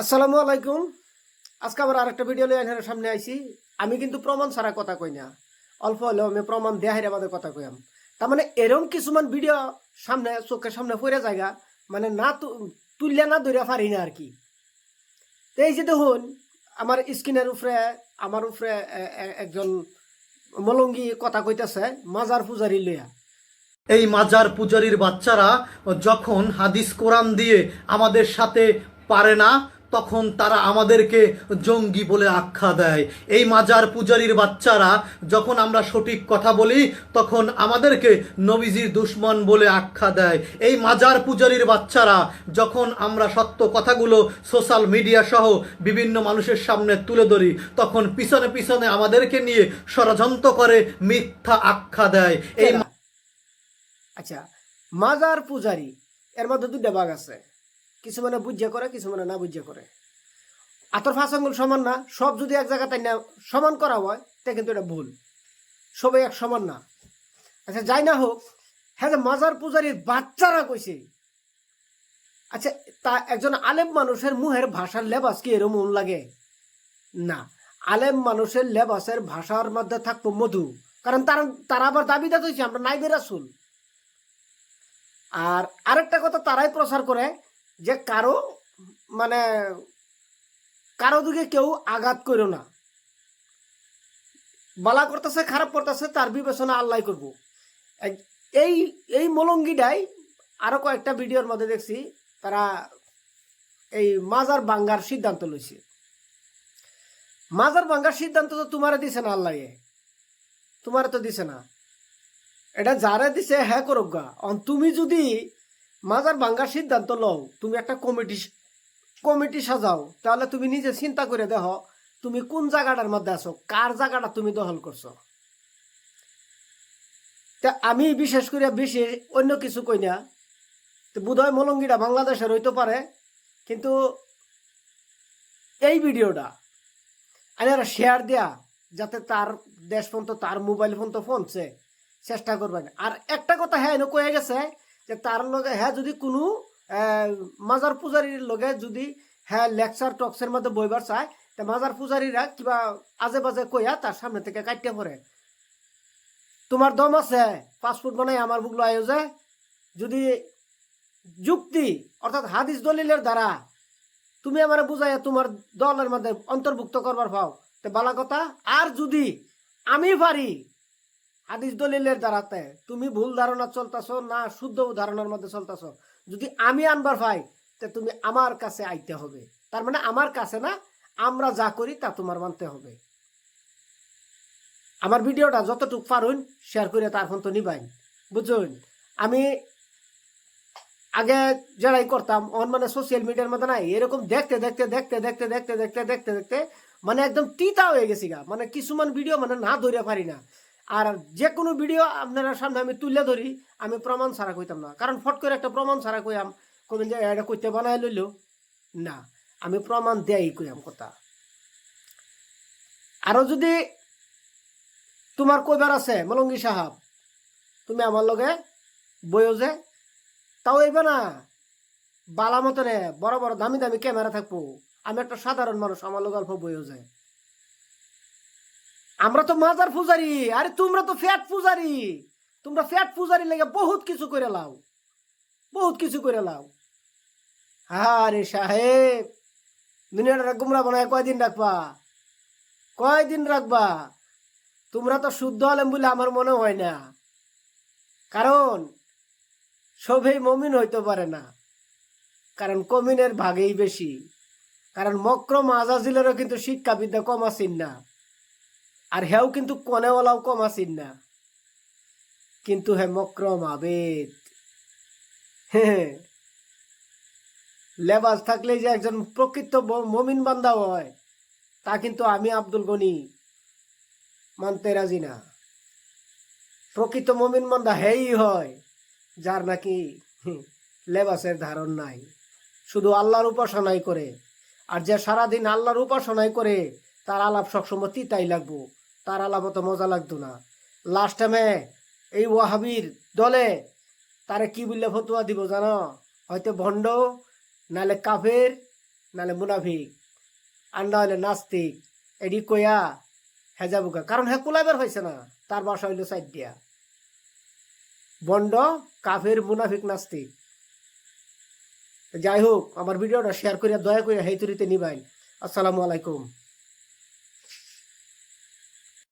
আসসালামু আলাইকুম। আজকে আবার আরেকটা ভিডিও এখানে সামনে আইছি। আমি কিন্তু প্রমাণ ছাড়া কথা কই না। অল্প হলেও আমি প্রমাণ দেহাইরে আমাদের কথা কইয়াম। তার মানে এরকম কিছুমান ভিডিও সামনে, চোখের সামনে পড়ে জায়গা মানে না তুললে না ধরে পারি না আর কি তো এই যে দেখুন, আমার স্কিনের উপরে, আমার উপরে একজন মলঙ্গি কথা কইতেছে, মাজার পূজারি লইয়া। এই মাজার পূজারীর বাচ্চারা যখন হাদিস কোরআন দিয়ে আমাদের সাথে পারে না তখন তারা আমাদেরকে জঙ্গি বলে আখ্যা দেয়। এই মাজার পূজারীর বাচ্চারা যখন আমরা সঠিক কথা বলি, তখন আমাদেরকে নবীজির দুশ্মন বলে আখ্যা দেয়। এই মাজার পূজারীর বাচ্চারা যখন আমরা সত্য কথাগুলো সোশ্যাল মিডিয়া সহ বিভিন্ন মানুষের সামনে তুলে ধরি, তখন পিছনে পিছনে আমাদেরকে নিয়ে ষড়যন্ত্র করে মিথ্যা আখ্যা দেয়। এই আচ্ছা মাজার পূজারি, এর মধ্যে দুটা ভাগ আছে। কিছু মানে বুঝিয়া করে, কিছু মানে না বুঝিয়া করে। আতর ফাঁস আঙ্গুল সমান না, সব যদি এক জায়গাতে না সমান করা হয়, তা কিন্তু এটা ভুল। সবাই এক সমান না। আচ্ছা যাই না হোক হ্যাঁ মাজার পূজারির বাচ্চারা কইছে আচ্ছা তা একজন আলেম মানুষের মুহের ভাষার লেবাস কি এরকম লাগে? না। আলেম মানুষের লেবাসের ভাষার মধ্যে থাকব মধু, কারণ তারা তারা আবার দাবিদার হয়েছে আমরা নাইবে রাসুল। আর আরেকটা কথা তারাই প্রচার করে যে কারও মানে কারও দিকে কেউ আঘাত করো না। বালা করতেছে, খারাপ করতেছে, তার বিবেচনা আল্লাহ করব। এই এই মলঙ্গিটাই আরও কয়েকটা ভিডিওর মধ্যে দেখছি, তারা এই মাজার বাঙ্গার সিদ্ধান্ত লইছে। মাজার বাঙ্গার সিদ্ধান্ত তো তোমারে দিছে না আল্লাহ তোমারে তো দিছে না। এটা যারা দিছে হ্যাঁ করুক গা। অন তুমি যদি মাজার ভাঙ্গার সিদ্ধান্ত লও। তুমি একটা কমিটি কমিটি সাজাও। তাহলে তুমি নিজে চিন্তা করে দেখো, তুমি কোন জায়গাটার মধ্যে আছো? কার জায়গাটা তুমি দখল করছ? তা আমি বিশেষ করে বেশি অন্য কিছু কই না। তো বোধহয় মলঙ্গিটা বাংলাদেশের হইতে পারে, কিন্তু এই ভিডিওটা আমি আর শেয়ার দেয়া, যাতে তার দেশ ফোন তো তার মোবাইল ফোন তো ফোনছে চেষ্টা করবেন। আর একটা কথা হ্যাঁ কয়ে গেছে যে তার লগে হ্যাঁ যদি কোনো মাজার পূজারীর লগে যদি হ্যাঁ লেকচার টক্সের মধ্যে বইবার চায়, তা মাজার পূজারীরা কিবা আজে বাজে কইয়া তার সামনে থেকে কাটতে পড়ে। তোমার দম আছে, পাসপোর্ট বানাই আমার বুকলো আয়ো যে। যদি যুক্তি, অর্থাৎ হাদিস দলিলের দ্বারা তুমি আমার বুঝাইয়া তোমার দলের মধ্যে অন্তর্ভুক্ত করবার পাও, তো বালা কথা, আর যদি আমি পারি হাদিস দলিলের দ্বারাতে তুমি ভুল ধারণা চলতেছো না শুদ্ধ ধারণার মধ্যে চলতেছো। যদি আমি আনবার পাই, তে তুমি আমার কাছে আইতে হবে। তার মানে আমার কাছে না, আমরা যা করি তা তোমার মানতে হবে। আমার ভিডিওটা যতটুকু পারুন শেয়ার করে তার ফোন তো নিবাইন বুঝুন? আমি আগে যারাই করতাম, অন মানে সোশ্যাল মিডিয়ার মধ্যে নাই, এরকম দেখতে দেখতে দেখতে দেখতে দেখতে দেখতে দেখতে দেখতে মানে একদম তিতা হয়ে গেছি গা। মানে কিছুমান ভিডিও মানে না ধরে পারি না। আর যে কোনো ভিডিও আপনারা সামনে আমি তুলে ধরি, আমি প্রমাণ ছাড়া কইতাম না। কারণ ফট করে একটা প্রমাণ ছাড়া কইয়াম কবেন যে, এটা কইতে বানাই লইল? না, আমি প্রমাণ দেয়াই কইয়াম কথা। আরও যদি তোমার কইবার আছে, মলঙ্গি সাহাব, তুমি আমার লগে বইও যে, তাও এইবে না। বালা মতনে বড় বড় দামি দামি ক্যামেরা থাকব। আমি একটা সাধারণ মানুষ, আমার লোক অল্প বইও যায়। আমরা তো মাজার পূজারি, আরে তোমরা তো ফ্যাট পূজারি। তোমরা ফ্যাট পূজারি লেগে বহুত কিছু করে লাও। বহুত কিছু করে লাও। আরে সাহেব, দুনিয়াটা গুমরা বানায় কয়দিন রাখবা? কয়দিন রাখবা? তোমরা তো শুদ্ধ হলেন বলে আমার মনে হয় না। কারণ, সবেই মমিন হইতে পারে না। কারণ কমিনের ভাগেই বেশি। কারণ মক্রম আজাজিলেরও কিন্তু শিক্ষাবিদ্যা কম আসিন না। আর হেও কিন্তু কনেওয়ালাও কম আসিন না। কিন্তু হে মক্রম আবেদ। লেবাস থাকলে যে একজন প্রকৃত মমিন বান্দা হয়, তা কিন্তু আমি আব্দুল গনি মানতে রাজি না। প্রকৃত মমিন বান্দা হেই হয়, যার নাকি লেবাসের ধারণ নাই। শুধু আল্লাহর উপাসনাই করে, আর যে সারাদিন আল্লাহর উপাসনাই করে, তার আলাপ সবসময় তিতাই লাগবো। তার আলাপ অত মজা লাগতো না। লাস্ট টাইমে এই ওয়াহাবির দলে তারে কি বললে ফতুয়া দিব জানো? হয়তো ভণ্ড, নালে কাফের নাহলে মুনাফিক আর না হলে নাস্তিক, এডি কয়া হে যাবুকা কারণ হে কুলাইবার হয়েছে না, তার বাসা হইল সাইড দিয়া বন্ড কাফের, মুনাফিক, নাস্তিক। যাই হোক, আমার ভিডিওটা শেয়ার করিয়া দয়া করিয়া হেই তুরিতে নিবাইন। আসসালামু আলাইকুম।